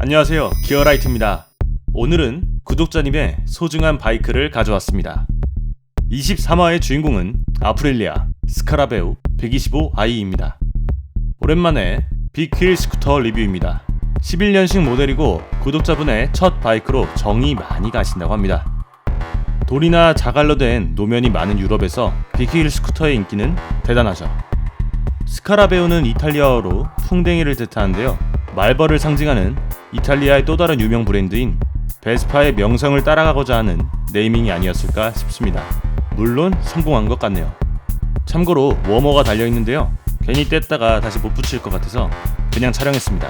안녕하세요. 기어라이트입니다. 오늘은 구독자님의 소중한 바이크를 가져왔습니다. 23화의 주인공은 아프릴리아 스카라베우 125i입니다. 오랜만에 빅휠 스쿠터 리뷰입니다. 11년식 모델이고 구독자분의 첫 바이크로 정이 많이 가신다고 합니다. 돌이나 자갈로 된 노면이 많은 유럽에서 빅휠 스쿠터의 인기는 대단하죠. 스카라베우는 이탈리아어로 풍뎅이를 뜻하는데요. 말벌을 상징하는 이탈리아의 또 다른 유명 브랜드인 베스파의 명성을 따라가고자 하는 네이밍이 아니었을까 싶습니다. 물론 성공한 것 같네요. 참고로 워머가 달려 있는데요. 괜히 뗐다가 다시 못 붙일 것 같아서 그냥 촬영했습니다.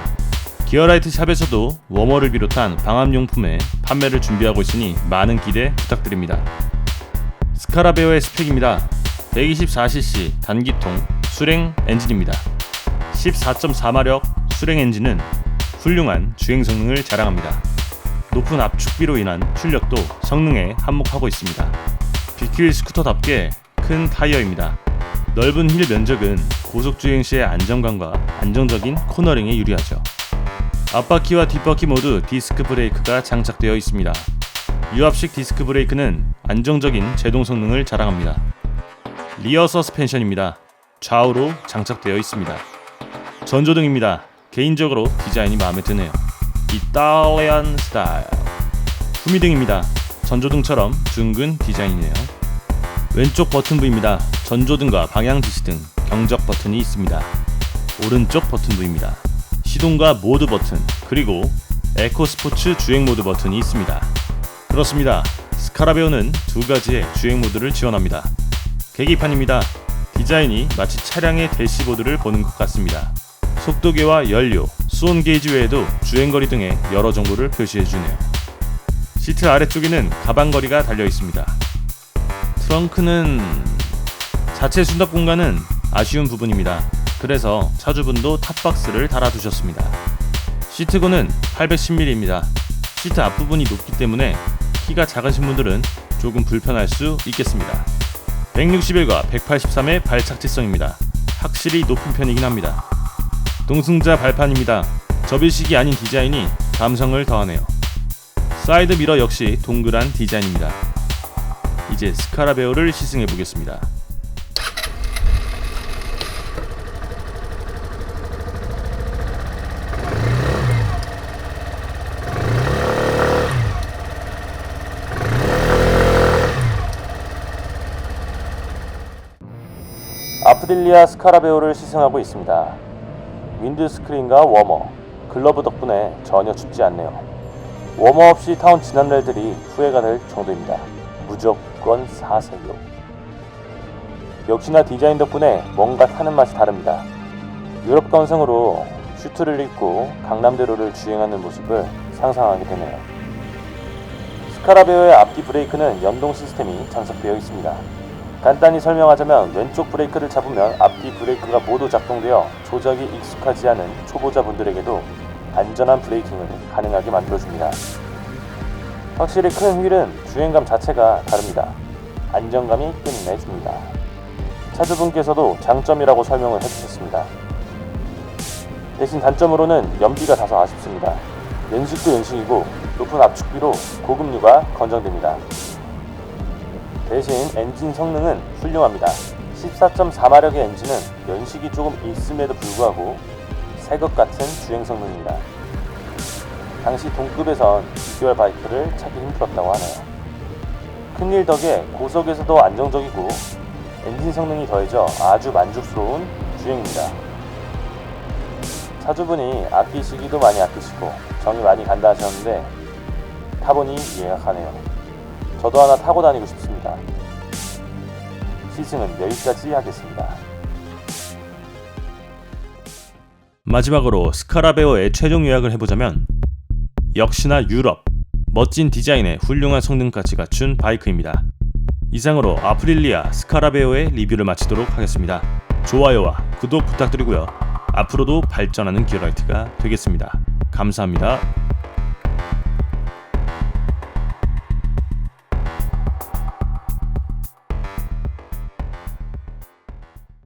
기어라이트 샵에서도 워머를 비롯한 방함용품의 판매를 준비하고 있으니 많은 기대 부탁드립니다. 스카라베오의 스펙입니다. 124cc 단기통 수랭 엔진입니다. 14.4마력 수랭 엔진은 훌륭한 주행 성능을 자랑합니다. 높은 압축비로 인한 출력도 성능에 한몫하고 있습니다. 빅휠 스쿠터답게 큰 타이어입니다. 넓은 힐 면적은 고속 주행 시의 안정감과 안정적인 코너링에 유리하죠. 앞바퀴와 뒷바퀴 모두 디스크 브레이크가 장착되어 있습니다. 유압식 디스크 브레이크는 안정적인 제동 성능을 자랑합니다. 리어 서스펜션입니다. 좌우로 장착되어 있습니다. 전조등입니다. 개인적으로 디자인이 마음에 드네요. 이탈리안 스타일. 후미등입니다. 전조등처럼 둥근 디자인이네요. 왼쪽 버튼부입니다. 전조등과 방향 지시등, 경적 버튼이 있습니다. 오른쪽 버튼부입니다. 시동과 모드 버튼, 그리고 에코 스포츠 주행 모드 버튼이 있습니다. 그렇습니다. 스카라베오는 두 가지의 주행 모드를 지원합니다. 계기판입니다. 디자인이 마치 차량의 대시보드를 보는 것 같습니다. 속도계와 연료, 수온 게이지 외에도 주행거리 등의 여러 정보를 표시해주네요. 시트 아래쪽에는 가방거리가 달려 있습니다. 트렁크는 자체 수납 공간은 아쉬운 부분입니다. 그래서 차주분도 탑박스를 달아두셨습니다. 시트고는 810mm입니다. 시트 앞부분이 높기 때문에 키가 작으신 분들은 조금 불편할 수 있겠습니다. 161과 183의 발착지성입니다. 확실히 높은 편이긴 합니다. 동승자 발판입니다. 접이식이 아닌 디자인이 감성을 더하네요. 사이드 미러 역시 동그란 디자인입니다. 이제 스카라베오를 시승해 보겠습니다. 아프릴리아 스카라베오를 시승하고 있습니다. 윈드 스크린과 워머, 글러브 덕분에 전혀 춥지 않네요. 워머 없이 타온 지난 날들이 후회가 될 정도입니다. 무조건 사세요. 역시나 디자인 덕분에 뭔가 타는 맛이 다릅니다. 유럽 감성으로 슈트를 입고 강남대로를 주행하는 모습을 상상하게 되네요. 스카라베오의 앞뒤 브레이크는 연동 시스템이 장착되어 있습니다. 간단히 설명하자면 왼쪽 브레이크를 잡으면 앞뒤 브레이크가 모두 작동되어 조작이 익숙하지 않은 초보자분들에게도 안전한 브레이킹을 가능하게 만들어줍니다. 확실히 큰 휠은 주행감 자체가 다릅니다. 안정감이 끝내줍니다. 차주분께서도 장점이라고 설명을 해주셨습니다. 대신 단점으로는 연비가 다소 아쉽습니다. 연식도 연식이고 높은 압축비로 고급류가 권장됩니다. 대신 엔진 성능은 훌륭합니다. 14.4마력의 엔진은 연식이 조금 있음에도 불구하고 새것 같은 주행 성능입니다. 당시 동급에선 비주얼 바이크를 찾기 힘들었다고 하네요. 큰일 덕에 고속에서도 안정적이고 엔진 성능이 더해져 아주 만족스러운 주행입니다. 차주분이 아끼시기도 많이 아끼시고 정이 많이 간다 하셨는데 타보니 가네요. 저도 하나 타고 다니고 싶습니다. 시승은 여기까지 하겠습니다. 마지막으로 스카라베오의 최종 요약을 해보자면 역시나 유럽 멋진 디자인에 훌륭한 성능까지 갖춘 바이크입니다. 이상으로 아프릴리아 스카라베오의 리뷰를 마치도록 하겠습니다. 좋아요와 구독 부탁드리고요. 앞으로도 발전하는 기어라이트가 되겠습니다. 감사합니다.